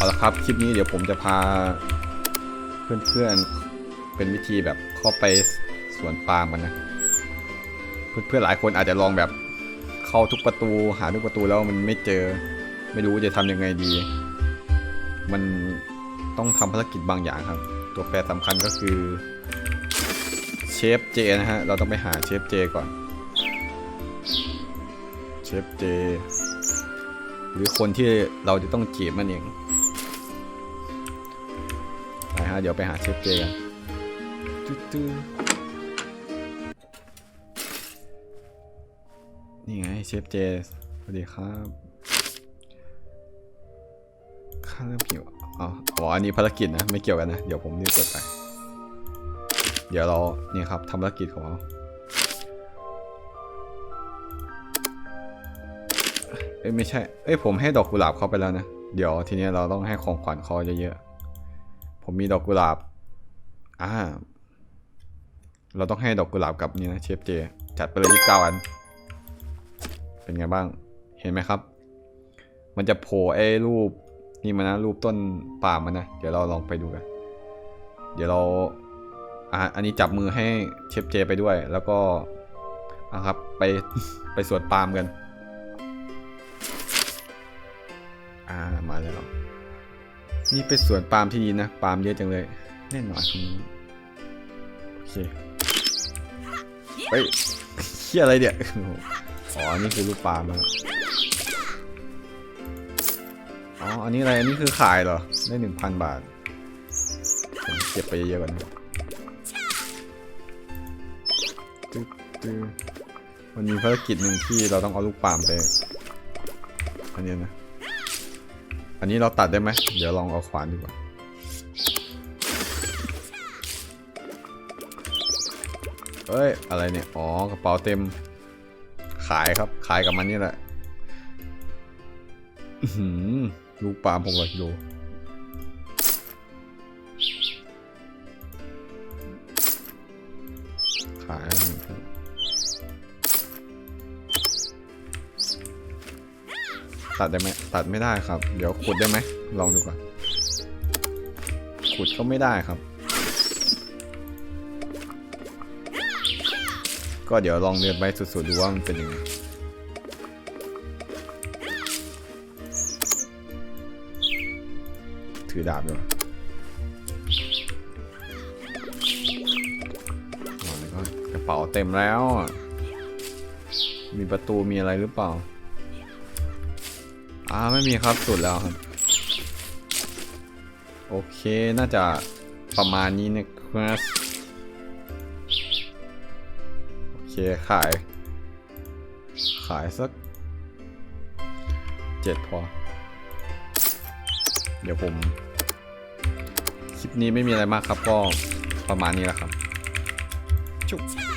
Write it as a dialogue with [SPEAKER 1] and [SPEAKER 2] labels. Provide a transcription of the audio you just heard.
[SPEAKER 1] เอาละครับ คลิปนี้เดี๋ยวผมจะพาเพื่อนๆเป็นวิธีแบบเข้าไปสวนปาล์มกันนะ เพื่อนๆหลายคนอาจจะลองแบบเข้าทุกประตู หาทุกประตูแล้วมันไม่เจอ ไม่รู้จะทำยังไงดี มันต้องทำภารกิจบางอย่างครับ ตัวแปรสำคัญก็คือเชฟเจนะฮะ เราต้องไปหาเชฟเจก่อน เชฟเจ หรือคนที่เราจะต้องจีบมันเอง ฮะ เดี๋ยวไปหาเชฟเจกันตึ๊ดตึ๊ดนี่ไงเชฟเจ สวัสดีครับข้าเริ่มหิวอ๋ออ๋ออันนี้ภารกิจนะ ไม่เกี่ยวกันนะ เดี๋ยวผมรีบกดไป เดี๋ยวเรา นี่ครับทำภารกิจของเราเอ้ยไม่ใช่ เอ้ยผมให้ดอกกุหลาบเขาไปแล้วนะ เดี๋ยวทีเนี้ยเราต้องให้ของขวัญเขาเยอะๆ ผมมีดอกกุหลาบ อ่า เราต้องให้ดอกกุหลาบกับนี่นะเชฟเจ จัดไปเลยยี่สิบเก้าอัน เป็นไงบ้าง เห็นไหมครับ มันจะโผล่ไอ้รูปนี่มานะรูปต้นปาล์มมันนะ เดี๋ยวเราลองไปดูกัน เดี๋ยวเราอ่าอันนี้จับมือให้เชฟเจไปด้วย แล้วก็อะครับ ไป ไปสวนปาล์มกัน อ่า มาแล้ว นี่เป็นสวนปาล์มที่ดีนะ ปาล์มเยอะจังเลย แน่นอนตรงนี้โอเคเฮ้ยเฮียอะไรเนี่ยอ๋อ นี่คือลูกปาล์มอ๋อ อันนี้อะไร อันนี้คือขายเหรอ ได้หนึ่งพันบาท เก็บไปเยอะๆก่อนนะตึ๊ดตึ๊ดมันมีภารกิจหนึ่งที่เราต้องเอาลูกปาล์มไป อันนี้นะ อันนี้เราตัดได้ไหม เดี๋ยวลองเอาขวานดีกว่าเอ้ย อะไรเนี่ย อ๋อ กระเป๋าเต็ม ขายครับ ขายกับมันนี่แหละหือลูกปล์มหกร้อยกิโลขาย ตัดได้ไหมตัดไม่ได้ครับ เดี๋ยวขุดได้ไหมลองดูก่อน ขุดก็ไม่ได้ครับ ก็เดี๋ยวลองเดินไปสุดๆดูว่ามันเป็นยังไงถือดาบด้วยกระเป๋าเต็มแล้ว มีประตูมีอะไรหรือเปล่า อ่าไม่มีครับสุดแล้วครับ โอเคน่าจะประมาณนี้นะครับโอเคขาย ขายสักเจ็ดพอ เดี๋ยวผม คลิปนี้ไม่มีอะไรมากครับก็ประมาณนี้แหละครับ จุ๊บ